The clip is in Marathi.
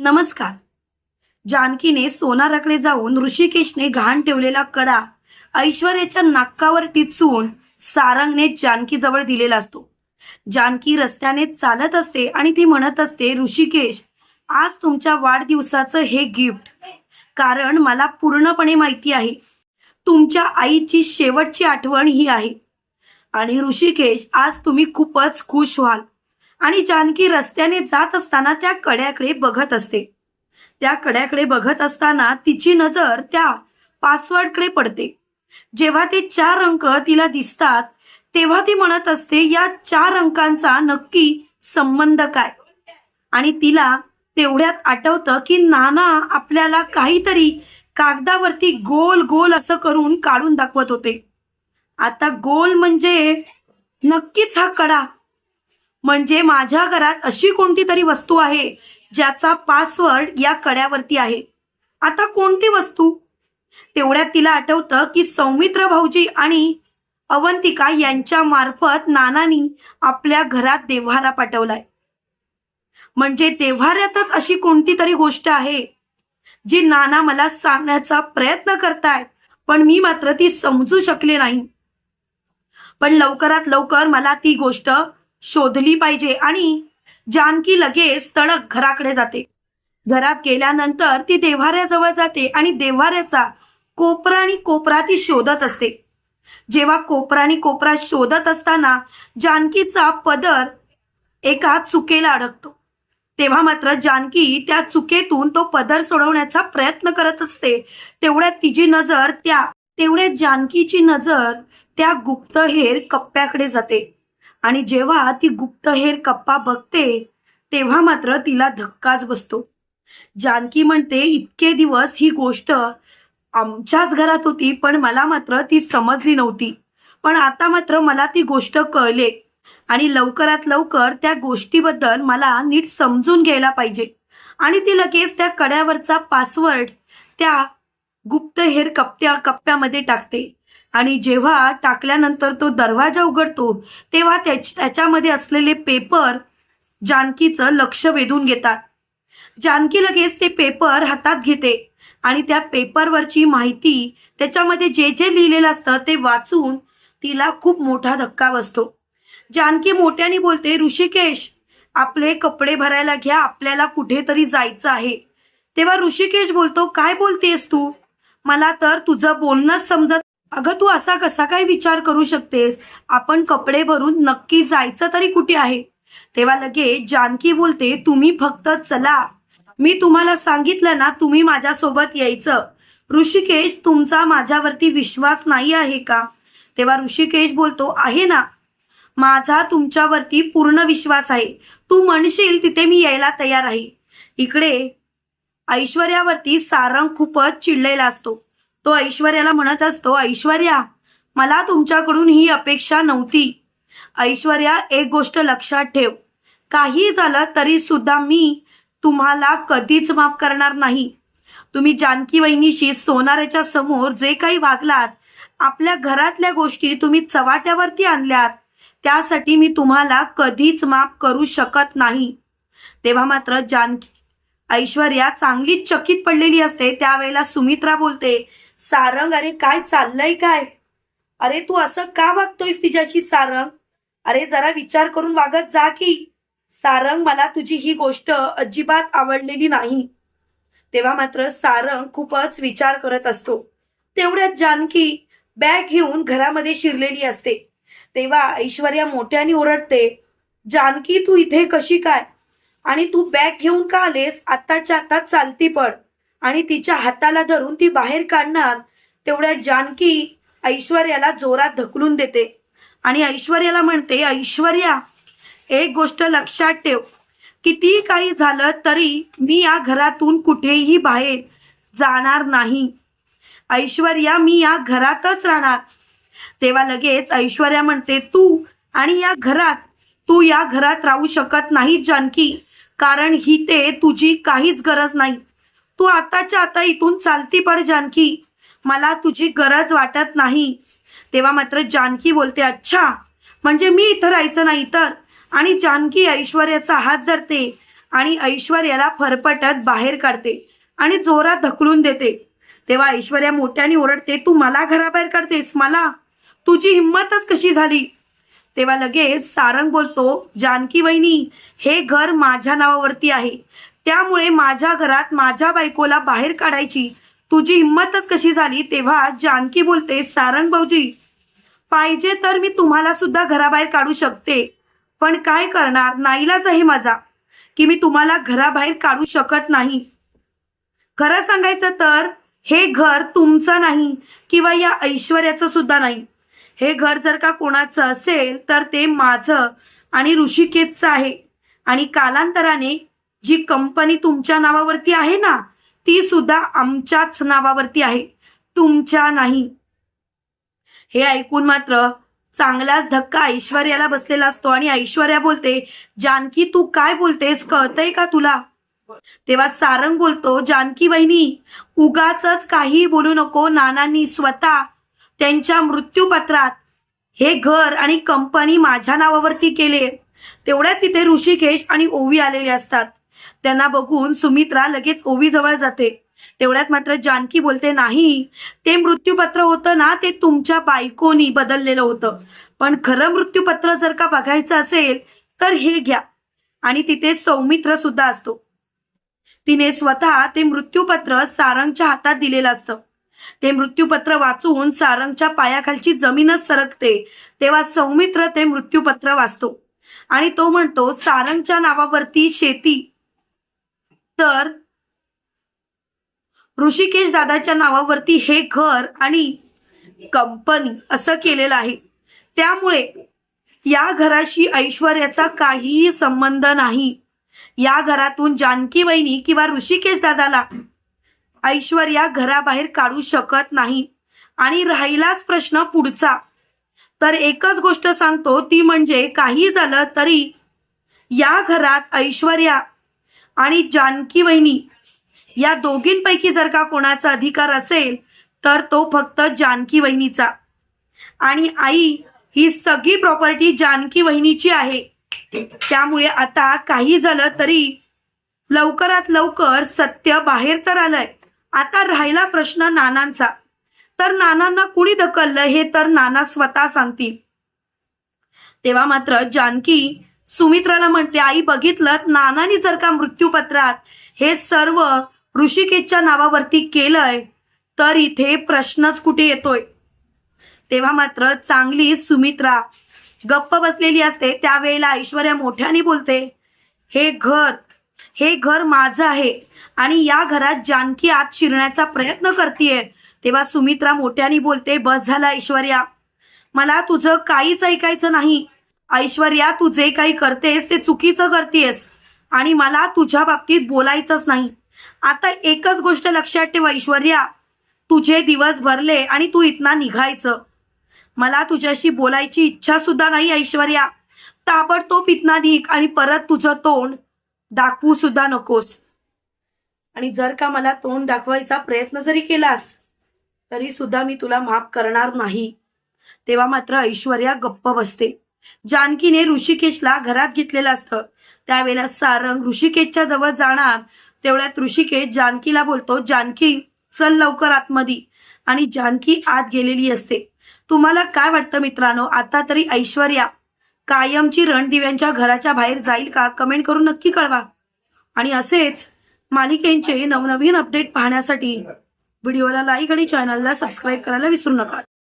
नमस्कार. जानकीने सोनाराकडे जाऊन ऋषिकेशने घाण ठेवलेला कडा ऐश्वर्याच्या नाकावर टिचून सारंगने जानकीजवळ दिलेला असतो. जानकी रस्त्याने चालत असते आणि ती म्हणत असते ऋषिकेश आज तुमच्या वाढदिवसाचं हे गिफ्ट. कारण मला पूर्णपणे माहिती आहे तुमच्या आईची शेवटची आठवण ही आहे. आणि ऋषिकेश आज तुम्ही खूपच खुश व्हाल. आणि जानकी रस्त्याने जात असताना त्या कड्याकडे बघत असते. त्या कड्याकडे बघत असताना तिची नजर त्या पासवर्डकडे पडते. जेव्हा ते चार अंक तिला दिसतात तेव्हा ती म्हणत असते या चार अंकांचा नक्की संबंध काय? आणि तिला तेवढ्यात आठवतं की नाना आपल्याला काहीतरी कागदावरती गोल गोल असं करून काढून दाखवत होते. आता गोल म्हणजे नक्कीच हा कडा. म्हणजे माझ्या घरात अशी कोणती तरी वस्तू आहे ज्याचा पासवर्ड या कड्यावरती आहे. आता कोणती वस्तू? तेवढ्यात तिला आठवतं की सौमित्र भाऊजी आणि अवंतिका यांच्या मार्फत नानानी आपल्या घरात देव्हारा पाठवलाय. म्हणजे देव्हाऱ्यातच अशी कोणती तरी गोष्ट आहे जी नाना मला सांगण्याचा प्रयत्न करतायत पण मी मात्र ती समजू शकले नाही. पण लवकरात लवकर मला ती गोष्ट शोधली पाहिजे आणि जानकी लगेच तडक घराकडे जाते. घरात गेल्यानंतर ती देव्हाऱ्याजवळ जाते आणि देव्हाऱ्याचा कोपरा आणि कोपरा ती शोधत असते. जेव्हा कोपरा आणि कोपरा शोधत असताना जानकीचा पदर एका चुकेला अडकतो. तेव्हा मात्र जानकी त्या चुकेतून तो पदर सोडवण्याचा प्रयत्न करत असते. तेवढ्यात तिची नजर त्या तेवढ्या जानकीची नजर त्या गुप्तहेर कप्प्याकडे जाते. आणि जेव्हा ती गुप्तहेर कप्पा बघते तेव्हा मात्र तिला धक्काच बसतो. जानकी म्हणते इतके दिवस ही गोष्ट आमच्याच घरात होती पण मला मात्र ती समजली नव्हती. पण आता मात्र मला ती गोष्ट कळले आणि लवकरात लवकर त्या गोष्टीबद्दल मला नीट समजून घ्यायला पाहिजे. आणि ती लगेच त्या कड्यावरचा पासवर्ड त्या गुप्तहेर कप्प्या कप्प्यामध्ये टाकते. आणि जेव्हा टाकल्यानंतर तो दरवाजा उघडतो तेव्हा त्याच त्याच्यामध्ये असलेले पेपर जानकीचं लक्ष वेधून घेतात. जानकी लगेच ते पेपर हातात घेते आणि त्या पेपरवरची माहिती त्याच्यामध्ये जे जे लिहिलेलं असतं ते वाचून तिला खूप मोठा धक्का बसतो. जानकी मोठ्याने बोलते ऋषिकेश आपले कपडे भरायला घ्या आपल्याला कुठेतरी जायचं आहे. तेव्हा ऋषिकेश बोलतो काय बोलतेस तू? मला तर तुझं बोलणंच समजत अगं तू असा कसा काय विचार करू शकतेस? आपण कपडे भरून नक्की जायचं तरी कुठे आहे? तेव्हा लगेच जानकी बोलते तुम्ही फक्त चला. मी तुम्हाला सांगितलं ना तुम्ही माझ्यासोबत यायचं. ऋषिकेश तुमचा माझ्यावरती विश्वास नाही आहे का? तेव्हा ऋषिकेश बोलतो आहे ना. माझा तुमच्यावरती पूर्ण विश्वास आहे. तू म्हणशील तिथे मी यायला तयार आहे. इकडे ऐश्वर्यावरती सारंग खूपच चिडलेला असतो. तो ऐश्वर्याला म्हणत असतो ऐश्वर्या मला तुमच्याकडून ही अपेक्षा नव्हती. ऐश्वर्या एक गोष्ट लक्षात ठेव. काही झालं तरी सुद्धा मी तुम्हाला कधीच माफ करणार नाही. तुम्ही जानकी वहिनीशी सोनाऱ्याच्या समोर जे काही वागलात आपल्या घरातल्या गोष्टी तुम्ही चवाट्यावरती आणल्यात त्यासाठी मी तुम्हाला कधीच माफ करू शकत नाही. तेव्हा मात्र जानकी ऐश्वर्या चांगलीच चकित पडलेली असते त्यावेळेला सुमित्रा बोलते सारंग अरे काय चाललंय काय? अरे तू असं का वागतोयस तिच्याशी सारंग? अरे जरा विचार करून वागत जा की. सारंग मला तुझी ही गोष्ट अजिबात आवडलेली नाही. तेव्हा मात्र सारंग खूपच विचार करत असतो. तेवढ्यात जानकी बॅग घेऊन घरामध्ये शिरलेली असते. तेव्हा ऐश्वर्या मोठ्याने ओरडते जानकी तू इथे कशी काय? आणि तू बॅग घेऊन का आलेस? आत्ताच्या आता चालती पड आणि तिच्या हाताला धरून ती बाहेर काढणार तेवढ्या जानकी ऐश्वर्याला जोरात ढकलून देते. आणि ऐश्वर्याला म्हणते ऐश्वर्या एक गोष्ट लक्षात ठेव. किती काही झालं तरी मी या घरातून कुठेही बाहेर जाणार नाही. ऐश्वर्या मी या घरातच राहणार. तेव्हा लगेच ऐश्वर्या म्हणते तू आणि या घरात तू या घरात राहू शकत नाही जानकी. कारण ही ते तुझी काहीच गरज नाही. तू आताच्या आता इथून चालती पड जानकी. मला तुझी गरज वाटत नाही. तेव्हा मात्र जानकी बोलते अच्छा म्हणजे मी इथं राहायचं नाही तर? आणि जानकी ऐश्वर्याचा हात धरते आणि ऐश्वर्याला फरफटत बाहेर काढते आणि जोरात धकलून देते. तेव्हा ऐश्वर्या मोठ्याने ओरडते तू मला घराबाहेर काढतेस? मला? तुझी हिंमतच कशी झाली? तेव्हा लगेच सारंग बोलतो जानकी वहिनी हे घर माझ्या नावावरती आहे. त्यामुळे माझ्या घरात माझ्या बायकोला बाहेर काढायची तुझी हिंमतच कशी झाली तेव्हा जानकी बोलते सारंग भाऊजी पाहिजे तर मी तुम्हाला सुद्धा घराबाहेर काढू शकते. पण काय करणार? नाईलाच आहे माझा की मी तुम्हाला घराबाहेर काढू शकत नाही. खरं सांगायचं तर हे घर तुमचं नाही किंवा या ऐश्वर्याचं सुद्धा नाही. हे घर जर का कोणाचं असेल तर ते माझं आणि ऋषिकेशचं आहे. आणि कालांतराने जी कंपनी तुमच्या नावावरती आहे ना ती सुद्धा आमच्याच नावावरती आहे. तुमच्या नाही. हे ऐकून मात्र चांगलाच धक्का ऐश्वर्याला बसलेला असतो आणि ऐश्वर्या बोलते जानकी तू काय बोलतेस? कळतंय का तुला? तेव्हा सारंग बोलतो जानकी वहिनी उगाच काही बोलू नको. नानांनी स्वतः त्यांच्या मृत्यूपत्रात हे घर आणि कंपनी माझ्या नावावरती केले. तेवढ्यात तिथे ऋषिकेश आणि ओवी आलेले असतात. त्यांना बघून सुमित्रा लगेच ओवी जवळ जाते. तेवढ्यात मात्र जानकी बोलते नाही ते मृत्यूपत्र होतं ना ते तुमच्या बायकोनी बदललेलं होतं. पण खरं मृत्यूपत्र जर का बघायचं असेल तर हे घ्या. आणि तिथे सौमित्र सुद्धा असतो. तिने स्वतः ते मृत्यूपत्र सारंगच्या हातात दिलेलं असतं. ते मृत्यूपत्र वाचून सारंगच्या पायाखालची जमीनच सरकते तेव्हा सौमित्र ते मृत्यूपत्र वाचतो. आणि तो म्हणतो सारंगच्या नावावरती शेती तर ऋषिकेश दादाच्या नावावरती हे घर आणि कंपनी असं केलेलं आहे. त्यामुळे या घराशी ऐश्वर्याचा काहीही संबंध नाही. या घरातून जानकी वहिनी किंवा ऋषिकेश दादाला ऐश्वर्या घराबाहेर काढू शकत नाही. आणि राहिलाच प्रश्न पुढचा. तर एकच गोष्ट सांगतो ती म्हणजे काही झालं तरी या घरात ऐश्वर्या आणि जानकी वहिनी या दोघींपैकी जर का कोणाचा अधिकार असेल तर तो फक्त जानकी वहिनीचा. आणि आई ही सगळी प्रॉपर्टी जानकी वहिनीची आहे. त्यामुळे आता काही झालं तरी लवकरात लवकर सत्य बाहेर तर आलंय. आता राहिला प्रश्न नानांचा. तर नानांना कुणी ढकललं हे तर नाना स्वतः सांगतील. तेव्हा मात्र जानकी सुमित्राला म्हणते आई बघितलं? नानानी जर का मृत्यूपत्रात हे सर्व ऋषिकेशच्या नावावरती केलंय तर इथे प्रश्नच कुठे येतोय? तेव्हा मात्र चांगली सुमित्रा गप्प बसलेली असते. त्यावेळेला ऐश्वर्या मोठ्याने बोलते हे घर हे घर माझं आहे आणि या घरात जानकी आत शिरण्याचा प्रयत्न करतेय. तेव्हा सुमित्रा मोठ्याने बोलते बस झाला ऐश्वर्या. मला तुझं काहीच ऐकायचं नाही. ऐश्वर्या तू जे काही करतेस ते चुकीचं करतेस आणि मला तुझ्या बाबतीत बोलायचंच नाही. आता एकच गोष्ट लक्षात ठेव ऐश्वर्या. तुझे दिवस भरले आणि तू इथना निघायचं. मला तुझ्याशी बोलायची इच्छा सुद्धा नाही ऐश्वर्या. ताबडतोब इथना निघ आणि परत तुझं तोंड दाखवू सुद्धा नकोस. आणि जर का मला तोंड दाखवायचा प्रयत्न जरी केलास तरी सुद्धा मी तुला माफ करणार नाही. तेव्हा मात्र ऐश्वर्या गप्प बसते. जानकीने ऋषिकेशला घरात घेतलेलं असतं. त्यावेळेला सारंग ऋषिकेशच्या जवळ जाणार तेवढ्यात ऋषिकेश जानकीला बोलतो जानकी चल लवकर आतमध्ये. आणि जानकी आत गेलेली असते. तुम्हाला काय वाटतं मित्रांनो? आता तरी ऐश्वर्या कायमची रणदिव्यांच्या घराच्या बाहेर जाईल का? कमेंट करून नक्की कळवा. आणि असेच मालिकेंचे नवनवीन अपडेट पाहण्यासाठी व्हिडिओला लाईक आणि चॅनलला सबस्क्राईब करायला विसरू नका.